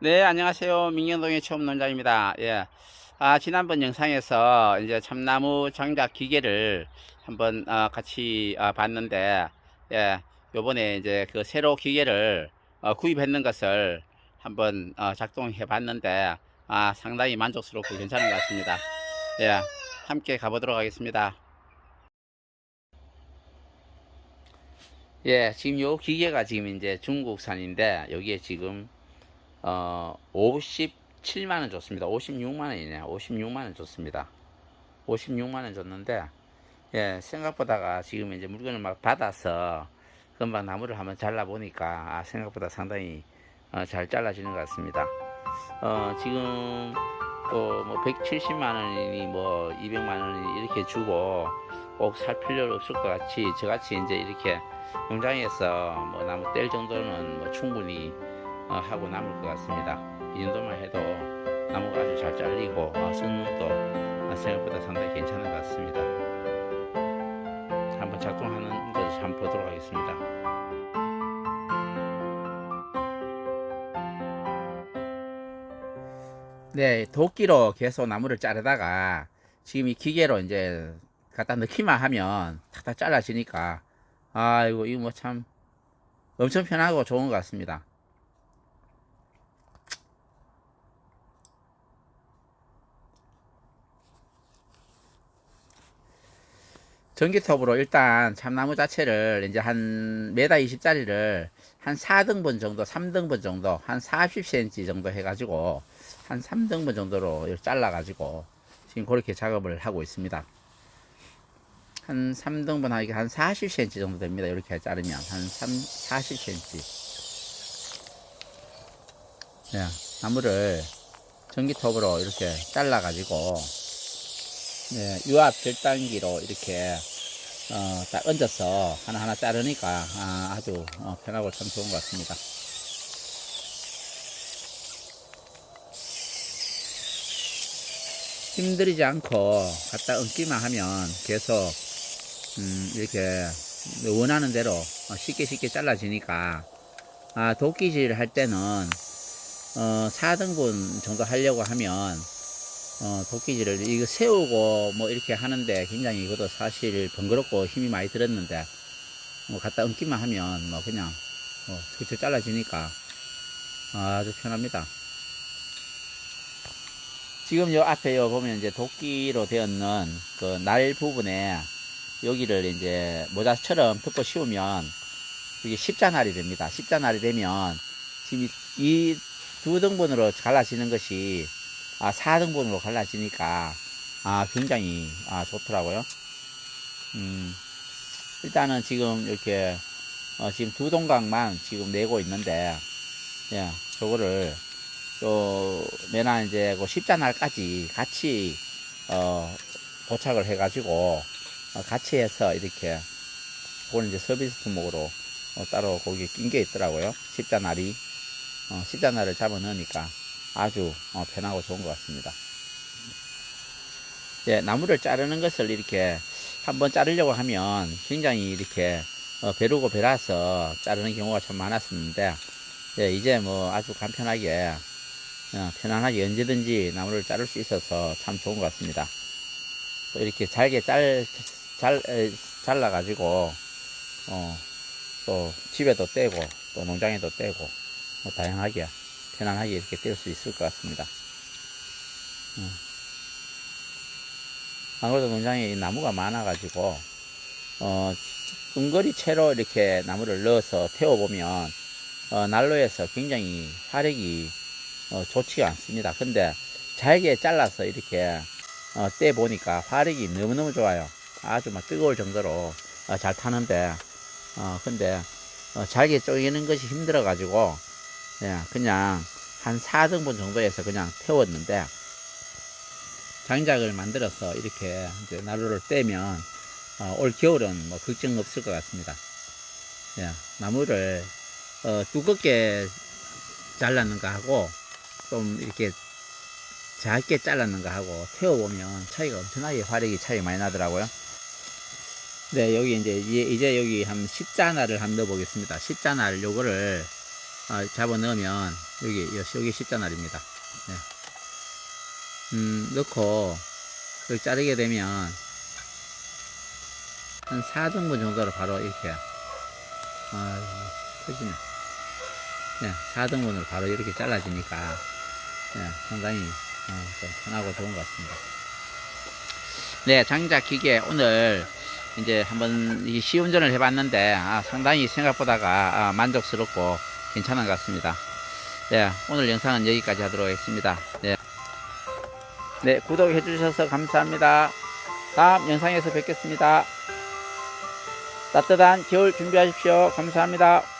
네, 안녕하세요. 민경동의 처음 농장입니다. 예. 아, 지난번 영상에서 이제 참나무 장작 기계를 한번 아, 같이 아, 봤는데, 예. 요번에 이제 그 새로 기계를 어, 구입했는 것을 한번 어, 작동해 봤는데, 아, 상당히 만족스럽고 괜찮은 것 같습니다. 예. 함께 가보도록 하겠습니다. 예, 지금 요 기계가 지금 이제 중국산인데, 여기에 지금 어, 57만원 줬습니다. 56만원이네요. 56만원 줬습니다. 56만원 줬는데, 예, 생각보다가 지금 이제 물건을 막 받아서 금방 나무를 한번 잘라보니까, 아, 생각보다 상당히 어, 잘 잘라지는 것 같습니다. 어, 지금 또뭐 170만원이니 뭐 200만원이 이렇게 주고 꼭 살 필요 없을 것 같이 저같이 이제 이렇게 농장에서 뭐 나무 뗄 정도는 뭐 충분히 어, 하고 남을 것 같습니다. 이 정도만 해도 나무가 아주 잘 잘리고 어, 성능도 어, 생각보다 상당히 괜찮은 것 같습니다. 한번 작동하는 것을 한번 보도록 하겠습니다. 네, 도끼로 계속 나무를 자르다가 지금 이 기계로 이제 갖다 넣기만 하면 탁탁 잘라지니까 아이고 이거 뭐 참 엄청 편하고 좋은 것 같습니다. 전기톱으로 일단 참나무 자체를 이제 한 메다 20짜리를 한 4등분 정도, 3등분 정도, 한 40cm 정도 해가지고 한 3등분 정도로 잘라가지고 지금 그렇게 작업을 하고 있습니다. 한 3등분 하기 한 40cm 정도 됩니다. 이렇게 자르면 한 3, 40cm. 네, 나무를 전기톱으로 이렇게 잘라가지고 네, 유압 절단기로 이렇게 어, 딱 얹어서 하나하나 자르니까 아, 주 어, 편하고 참 좋은 것 같습니다. 힘들이지 않고 갖다 얹기만 하면 계속 음, 이렇게 원하는 대로 어, 쉽게 쉽게 잘라지니까 아, 도끼질 할 때는 어, 4등분 정도 하려고 하면 어, 도끼질을 이거 세우고 뭐 이렇게 하는데 굉장히 이것도 사실 번거롭고 힘이 많이 들었는데 뭐 갖다 얹기만 하면 뭐 그냥 뭐 그쵸 잘라지니까 아주 편합니다. 지금 요 앞에 요 보면 이제 도끼로 되었는 그 날 부분에 여기를 이제 모자처럼 덮고 씌우면 이게 십자날이 됩니다. 십자날이 되면 지금 이 두 등분으로 갈라지는 것이 아, 4등분으로 갈라지니까, 아, 굉장히, 아, 좋더라고요. 음, 일단은 지금 이렇게, 어, 지금 두 동강만 지금 내고 있는데, 예, 저거를, 요, 내나 이제 그 십자날까지 같이, 어, 도착을 해 가지고, 어, 같이 해서 이렇게, 그거는 이제 서비스 품목으로, 어, 따로 거기 낀 게 있더라고요. 십자날이, 어, 십자날을 잡아 넣으니까, 아주 어, 편하고 좋은 것 같습니다. 예, 나무를 자르는 것을 이렇게 한번 자르려고 하면 굉장히 이렇게 어, 베르고 베라서 자르는 경우가 참 많았었는데 예, 이제 뭐 아주 간편하게 어, 편안하게 언제든지 나무를 자를 수 있어서 참 좋은 것 같습니다. 또 이렇게 잘게 잘, 잘, 에, 잘라가지고 어, 또 집에도 떼고 또 농장에도 떼고 뭐 다양하게 편안하게 이렇게 뗄 수 있을 것 같습니다. 음. 아무래도 농장에 나무가 많아가지고, 어, 은거리 채로 이렇게 나무를 넣어서 태워보면, 어, 난로에서 굉장히 화력이, 어, 좋지가 않습니다. 근데 잘게 잘라서 이렇게, 어, 떼 보니까 화력이 너무너무 좋아요. 아주 막 뜨거울 정도로, 어, 잘 타는데, 어, 근데, 어, 잘게 쪼개는 것이 힘들어가지고, 예, 그냥 한 4등분 정도에서 그냥 태웠는데 장작을 만들어서 이렇게 난로를 떼면 어, 올 겨울은 뭐 걱정 없을 것 같습니다. 예, 나무를 어, 두껍게 잘랐는가 하고 좀 이렇게 작게 잘랐는가 하고 태워보면 차이가 엄청나게 화력이 차이 많이 나더라고요. 네, 여기 이제, 이제 여기 한 십자나를 한번 넣어보겠습니다. 십자나를 요거를 아, 잡아 넣으면 여기 여기, 십자날입니다. 네. 음, 넣고 여기 자르게 되면 한 4등분 정도로 바로 이렇게 아 터지네. 네, 4등분으로 바로 이렇게 잘라지니까 네, 상당히 어, 좀 편하고 좋은 것 같습니다. 네, 장작 기계 오늘 이제 한번 이 시운전을 해봤는데 아, 상당히 생각보다가 아, 만족스럽고 괜찮은 것 같습니다. 네, 오늘 영상은 여기까지 하도록 하겠습니다. 네, 네 구독해 주셔서 감사합니다. 다음 영상에서 뵙겠습니다. 따뜻한 겨울 준비하십시오. 감사합니다.